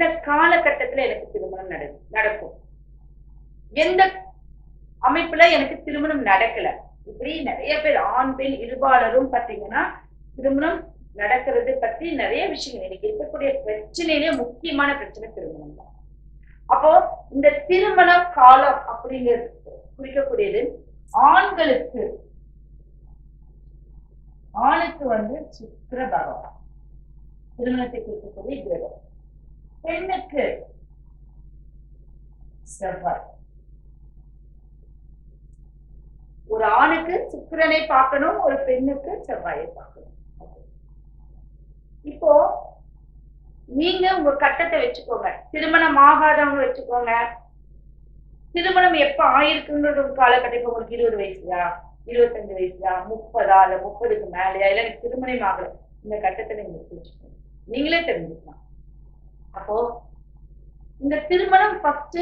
எந்த காலகட்டத்துல எனக்கு திருமணம் நட நடக்கும்? எந்த அமைப்புல எனக்கு திருமணம் நடக்கல? இப்படி நிறைய பேர் ஆண் பெண் இருபாலரும் பாத்தீங்கன்னா திருமணம் நடக்கிறது பத்தி நிறைய விஷயங்கள். எனக்கு இருக்கக்கூடிய பிரச்சனையிலே முக்கியமான பிரச்சனை திருமணம் தான். அப்போ இந்த திருமண காலம் அப்படிங்கிறது குறிக்கக்கூடியது ஆண்களுக்கு ஆணுக்கு வந்து சுக்கர பகவான். திருமணத்தை குறிக்கக்கூடிய கிரகம். பெண்ணுக்கு. செவ்வாய். ஒரு ஆணுக்கு சுக்கிரனை பார்க்கணும் ஒரு பெண்ணுக்கு செவ்வாயை பார்க்கணும். இப்போ நீங்க உங்க கட்டத்தை வச்சுக்கோங்க. திருமணம் ஆகாதவங்க வச்சுக்கோங்க. திருமணம் எப்ப ஆயிருக்குங்கிற ஒரு காலகட்டம். உங்களுக்கு இருபது வயசுதா? இருபத்தஞ்சு வயசுதா? முப்பதா? இல்ல முப்பதுக்கு மேலயா? இல்ல எனக்கு திருமணம் ஆகல. இந்த கட்டத்தை நீங்க வச்சுக்கோங்க. நீங்களே தெரிஞ்சுக்கலாம். அப்போ இந்த திருமணம் ஃபர்ஸ்ட்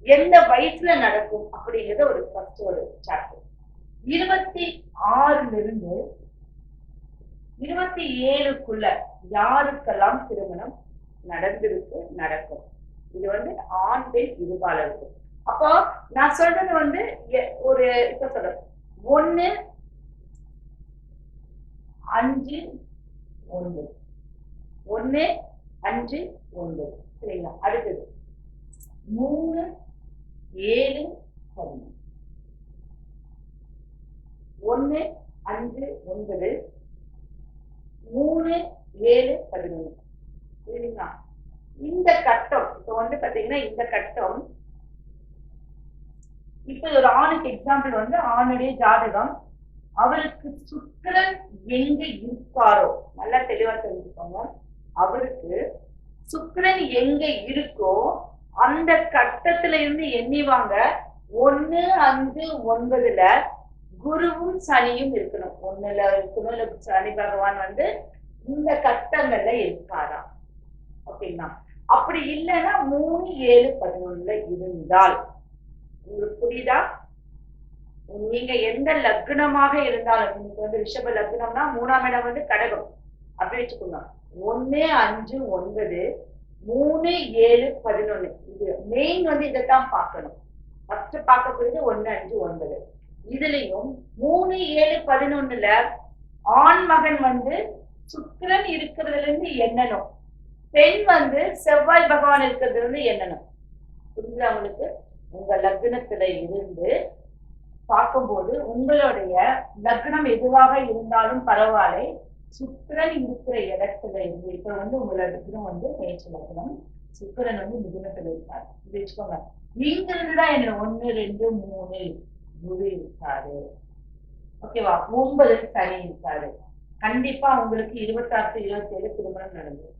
எந்த வயசுல நடக்கும் அப்படிங்கறது ஒரு ஃபர்ஸ்ட் ஒரு சாப்டர் இருபத்தி ஆறுல இருந்து இருபத்தி ஏழுக்குள்ள யாருக்கெல்லாம் திருமணம் நடந்திருக்கு நடக்கும். இது வந்து ஆண் பெண் இருபாலருக்கு அப்போ நான் சொல்றது வந்து எ- ஒரு இப்ப சொல்றேன். ஒண்ணு அஞ்சு ஒன்று. ஒன்று அஞ்சு ஒன்பது சரிங்களா? அடுத்தது. மூணு ஏழு பதினொன்று ஒண்ணு அஞ்சு ஒன்பது. மூணு ஏழு பதினொன்று. சரிங்களா? இந்த கட்டம் இப்ப வந்து பாத்தீங்கன்னா இந்த கட்டம் இப்ப ஒரு ஆணுக்கு எக்ஸாம்பிள் வந்து ஆணுடைய ஜாதகம். அவருக்கு சுக்கரன் எங்க இருக்காரோ நல்லா தெளிவா தெரிஞ்சுக்கோங்க. அவருக்கு சுக்கிரன் எங்க இருக்கோ அந்த கட்டத்துல இருந்து எண்ணிவாங்க. ஒன்னு அஞ்சு ஒன்பதுல குருவும் சனியும் இருக்கணும். ஒண்ணுல இருக்கணும் இல்ல சனி பகவான் வந்து இந்த கட்டங்கள்ல இருக்காராம். ஓகேங்களா? அப்படி இல்லைன்னா மூணு ஏழு பதினொன்னுல இருந்தால். உங்களுக்கு புரியுதா? நீங்க எந்த லக்னமாக இருந்தாலும் உங்களுக்கு வந்து ரிஷப லக்னம்னா மூணாம் இடம் வந்து கடகம். அப்படி வச்சுக்கோங்க. ஒன்று அஞ்சு ஒன்பது மூணு ஏழு பதினொன்று இது மெயின் வந்து இதைத்தான் பார்க்கணும். ஃபர்ஸ்ட் பார்க்கக்கூடியது ஒன்று அஞ்சு ஒன்பது. இதுலயும் மூணு ஏழு பதினொன்னுல ஆண் மகன் வந்து சுக்கிரன் இருக்கிறதுல இருந்து எண்ணணும். பெண் வந்து செவ்வாய் பகவான் இருக்கிறதுல இருந்து எண்ணணும். புரியுதா அவங்களுக்கு உங்க லக்னத்துல இருந்து பார்க்கும்போது உங்களுடைய லக்னம் எதுவாக இருந்தாலும் பரவாயில்லை. சுக்கரன் இருக்கிற இடத்துல இருந்து இப்ப வந்து உங்களோட லக்னம் வந்து மேய்ச்சல் லக்னம் சுக்கரன் வந்து மிதுனத்துல இருக்கார். இது வச்சுக்கோங்க. நீங்கிறதுதான் என்ன ஒண்ணு ரெண்டு மூணு குரு இருக்காரு. ஓகேவா? ஒன்பதுக்கு சனி இருக்காரு. கண்டிப்பா உங்களுக்கு இருபத்தாறு இருபத்தி ஏழு திருமணம் நடந்தது.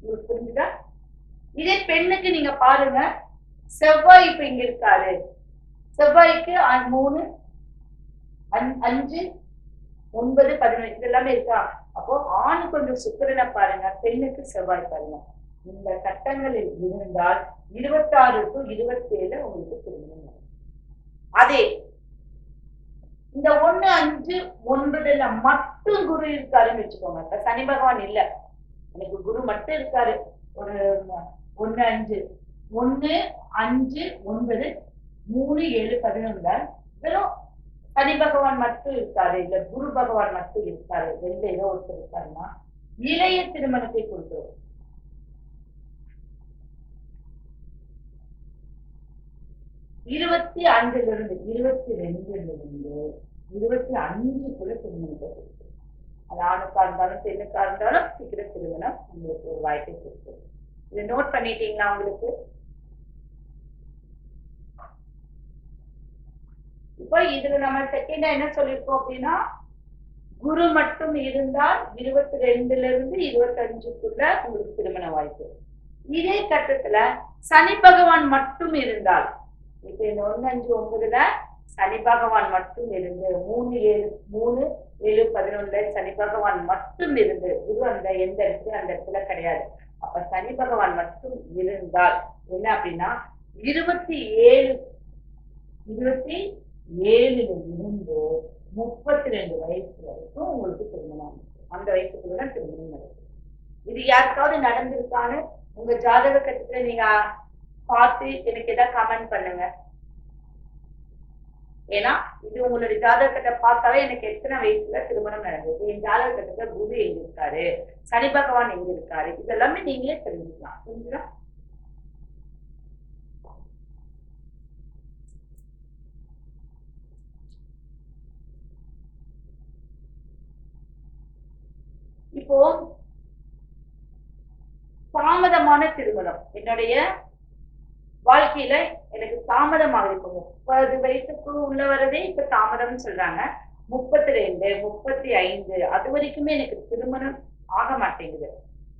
உங்களுக்கு புரிஞ்சுதா? இதே பெண்ணுக்கு நீங்க பாருங்க. செவ்வாய் இப்ப இங்க இருக்காரு. செவ்வாய்க்கு மூணு அஞ்சு ஒன்பது பதினொன்று இது எல்லாமே இருக்கா? அப்போ ஆண் கொஞ்சம் சுக்கரனை பாருங்க பெண்ணுக்கு செவ்வாய் பாருங்க. இந்த கட்டங்களில் இருந்தால் இருபத்தாறு டு இருபத்தி ஏழு உங்களுக்கு திருமணம் அதே இந்த ஒண்ணு அஞ்சு ஒன்பதுல மட்டும் குரு இருக்காருன்னு வச்சுக்கோங்க. இப்ப சனி பகவான் இல்ல. எனக்கு குரு மட்டும் இருக்காரு. ஒரு ஒண்ணு அஞ்சு. ஒண்ணு அஞ்சு ஒன்பது மூணு ஏழு பதினொன்றுல வெறும் சனி பகவான் மட்டும் இருக்காரு இல்ல குரு பகவான் மட்டும் இருக்காரு ரெண்டு ஏதோ ஒருத்தர் இருக்காருன்னா இளைய திருமணத்தை கொடுத்துரும். இருபத்தி அஞ்சுல இருந்து இருபத்தி ரெண்டுல இருந்து இருபத்தி அஞ்சுக்குள்ள திருமணத்தை கொடுத்துரும். அது ஆணுக்கா இருந்தாலும் பெண்ணுக்கா இருந்தாலும் சீக்கிரம் திருமணம் உங்களுக்கு ஒரு வாய்ப்பை கொடுத்துரும். இதை நோட் பண்ணிட்டீங்களா உங்களுக்கு? இப்போ இதுல நம்ம செகண்டா என்ன சொல்லியிருக்கோம் அப்படின்னா குரு மட்டும் இருந்தால் இருபத்தி ரெண்டுல இருந்து இருபத்தஞ்சுக்குள்ள உங்களுக்கு திருமண வாய்ப்பு. இதே கட்டத்துல சனி பகவான் மட்டும் இருந்தால் இப்ப இந்த ஒன்னு அஞ்சு ஒன்பதுல சனி பகவான் மட்டும் இருந்து மூணு ஏழு மூணு ஏழு பதினொன்றுல சனி பகவான் மட்டும் இருந்து குரு அந்த எந்த இடத்துல? அந்த இடத்துல கிடையாது. அப்ப சனி பகவான் மட்டும் இருந்தால் என்ன அப்படின்னா இருபத்தி ஏழு இருபத்தி ஏழுல இருந்து முப்பத்தி ரெண்டு வயசு வரைக்கும் உங்களுக்கு திருமணம் அந்த வயசுக்குள்ள தான் திருமணம் நடக்கும். இது யாருக்காவது நடந்திருக்கான்னு உங்க ஜாதக கட்டத்துல நீங்க பார்த்து எனக்கு ஏதாவது கமெண்ட் பண்ணுங்க. ஏன்னா இது உங்களுடைய ஜாதகத்தை பார்த்தாவே எனக்கு எத்தனை வயசுல திருமணம் நடந்தது? என் ஜாதகத்துல குரு எங்க இருக்காரு? சனி பகவான் எங்க இருக்காரு? இதெல்லாமே நீங்களே தெரிஞ்சுக்கலாம். புரிஞ்சுதான் இப்போ தாமதமான திருமணம். என்னுடைய வாழ்க்கையில எனக்கு தாமதமாக இருக்கும். முப்பது வயசுக்கு உள்ள வரதே இப்ப தாமதம்னு சொல்றாங்க. முப்பத்தி ரெண்டு முப்பத்தி ஐந்து அது வரைக்குமே எனக்கு திருமணம் ஆக மாட்டேங்குது.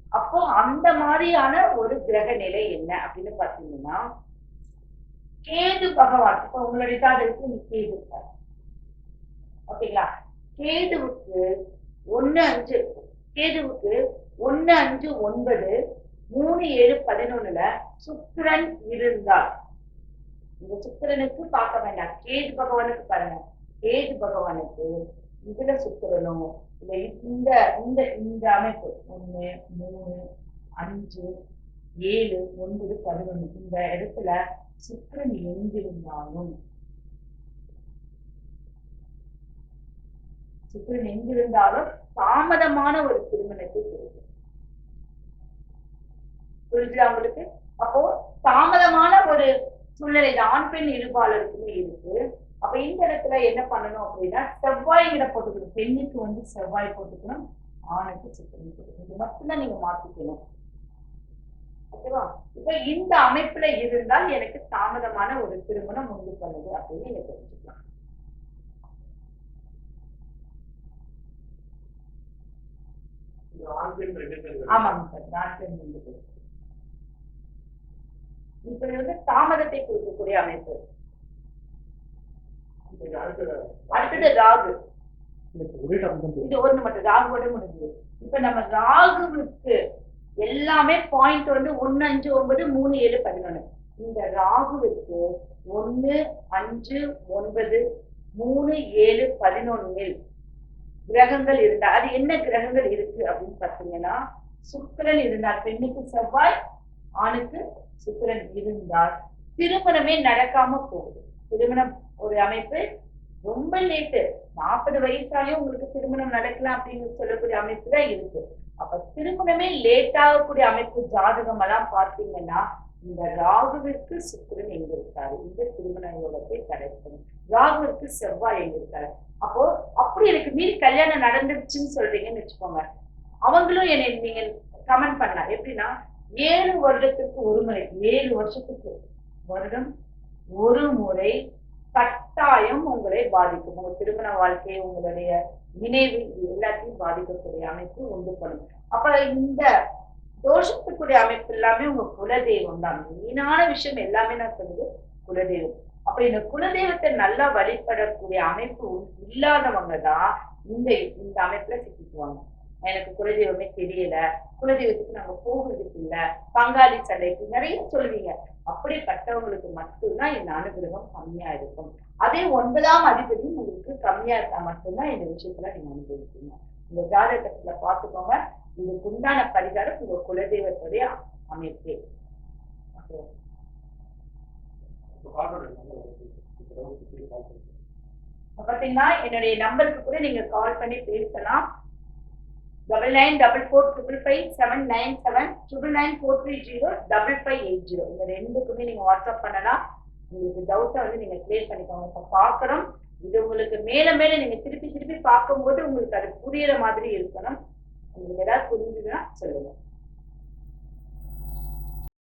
அப்போ அந்த மாதிரியான ஒரு கிரக நிலை என்ன அப்படின்னு பாத்தீங்கன்னா கேது பகவான் இப்ப உங்களுடைய ஜாதகத்துக்கு நீ கேது. ஓகேங்களா? கேதுவுக்கு ஒன்னு அஞ்சு கேதுவுக்கு ஒன்னு அஞ்சு ஒன்பது மூணு ஏழு பதினொன்னுல சுக்கிரன் இருந்தார். இந்த சுக்கிரனுக்கு பார்க்க வேண்டாம். கேது பகவானுக்கு பாருங்க. கேது பகவானுக்கு இதுல சுக்கிரனும் இல்ல இந்த இந்த இந்த அமைப்பு. ஒண்ணு மூணு அஞ்சு ஏழு ஒன்பது பதினொன்னு இந்த இடத்துல சுக்கிரன் எங்கிருந்தாலும் சுக்கிரன் எங்கிருந்தாலும் தாமதமான ஒரு திருமணத்தை கொடுக்கும். புரிஞ்சுதா உங்களுக்கு? அப்போ தாமதமான ஒரு சூழ்நிலை ஆண் பெண் இருபாலருக்குமே இருக்கு. அப்ப இந்த இடத்துல என்ன பண்ணணும் அப்படின்னா செவ்வாய்கிற போட்டுக்கணும். பெண்ணுக்கு வந்து செவ்வாய் போட்டுக்கணும் ஆணுக்கு சுக்கிரன் போட்டுக்கணும். இது மட்டும்தான் நீங்க மாத்திக்கணும். ஓகேவா? இப்ப இந்த அமைப்புல இருந்தால் எனக்கு தாமதமான ஒரு திருமணம் உண்டு பண்ணுது அப்படின்னு நீங்க தெரிஞ்சுக்கலாம் இது ஆண் பெண் ரெண்டு பேர் ஆமாங்க சார் நான் பெண் ரெண்டு பேர். இப்ப இது வந்து தாமதத்தை கொடுக்கக்கூடிய அமைப்பு. அடுத்தது. ராகு. இது ஒண்ணு மட்டும் ராகுவோட முடிஞ்சது இப்ப நம்ம ராகுவுக்கு எல்லாமே பாயிண்ட் வந்து ஒண்ணு அஞ்சு ஒன்பது மூணு ஏழு பதினொன்னு. இந்த ராகுவிற்கு ஒண்ணு அஞ்சு ஒன்பது மூணு ஏழு பதினொன்னில் கிரகங்கள் இருந்தா அது என்ன கிரகங்கள் இருக்கு அப்படின்னு பார்த்தீங்கன்னா சுக்கிரன் இருந்தார். பெண்ணுக்கு செவ்வாய் ஆணுக்கு சுக்கரன் இருந்தால் திருமணமே நடக்காம போகுது. திருமணம் ஒரு அமைப்பு ரொம்ப லேட்டு நாற்பது வயசாலையும் உங்களுக்கு திருமணம் நடக்கலாம் அப்படின்னு சொல்லக்கூடிய அமைப்பு தான் இருக்கு. அப்ப திருமணமே லேட் ஆகக்கூடிய அமைப்பு ஜாதகம் எல்லாம் பார்த்தீங்கன்னா இந்த ராகுவிற்கு சுக்கிரன் எங்க இருக்காரு இந்த திருமண யோகத்தை தடைக்கணும் ராகுவிற்கு செவ்வாய் எங்க இருக்காரு அப்போ அப்படி எனக்கு மீறி கல்யாணம் நடந்துருச்சுன்னு சொல்றீங்கன்னு வச்சுக்கோங்க. அவங்களும் என்னை நீங்க கமெண்ட் பண்ணலாம். எப்படின்னா ஏழு வருடத்துக்கு ஒரு முறை ஏழு வருஷத்துக்கு வருடம் ஒரு முறை கட்டாயம் உங்களை பாதிக்கும். உங்க திருமண வாழ்க்கையை உங்களுடைய நினைவு இது எல்லாத்தையும் பாதிக்கக்கூடிய அமைப்பு உண்டு பண்ணும். அப்ப இந்த தோஷத்துக்குரிய அமைப்பு எல்லாமே உங்க குலதெய்வம் தான். மெயினான விஷயம் எல்லாமே நான் சொல்லுது குலதெய்வம். அப்ப இந்த குலதெய்வத்தை நல்லா வழிபடக்கூடிய அமைப்பு இல்லாதவங்க தான் இந்த இந்த அமைப்புல சிக்கிக்குவாங்க. எனக்கு குலதெய்வமே தெரியல குலதெய்வத்துக்கு நாங்க போகிறதுக்கு இல்ல பங்காளி சண்டைக்கு நிறைய சொல்லுவீங்க. அப்படிப்பட்டவங்களுக்கு மட்டும்தான் இந்த அனுகிரகம் கம்மியா இருக்கும். அதே ஒன்பதாம் அதிபதியும் உங்களுக்கு கம்மியா இருந்தா மட்டும்தான் இந்த விஷயத்துல நீங்க அனுபவிக்கணும் இந்த ஜாதகத்துல பாத்துக்கோங்க இதுக்கு உண்டான பரிகாரம் உங்க குலதெய்வத்துடைய அமைப்பே. பாத்தீங்கன்னா என்னுடைய நம்பருக்கு கூட நீங்க கால் பண்ணி பேசலாம். Double nine double four triple five seven nine seven triple nine four three zero double five eight zero இந்த ரெண்டுக்குமே நீங்க வாட்ஸ்அப் பண்ணலாம். உங்களுக்கு டவுட்டை வந்து நீங்க கிளியர் பண்ணிக்கோங்க. இப்போ பார்க்குறோம் இது உங்களுக்கு மேல மேல நீங்க திருப்பி திருப்பி பார்க்கும்போது உங்களுக்கு அது புரியற மாதிரி இருக்கணும். உங்களுக்கு ஏதாவது புரிஞ்சுதுன்னா சொல்லுங்க.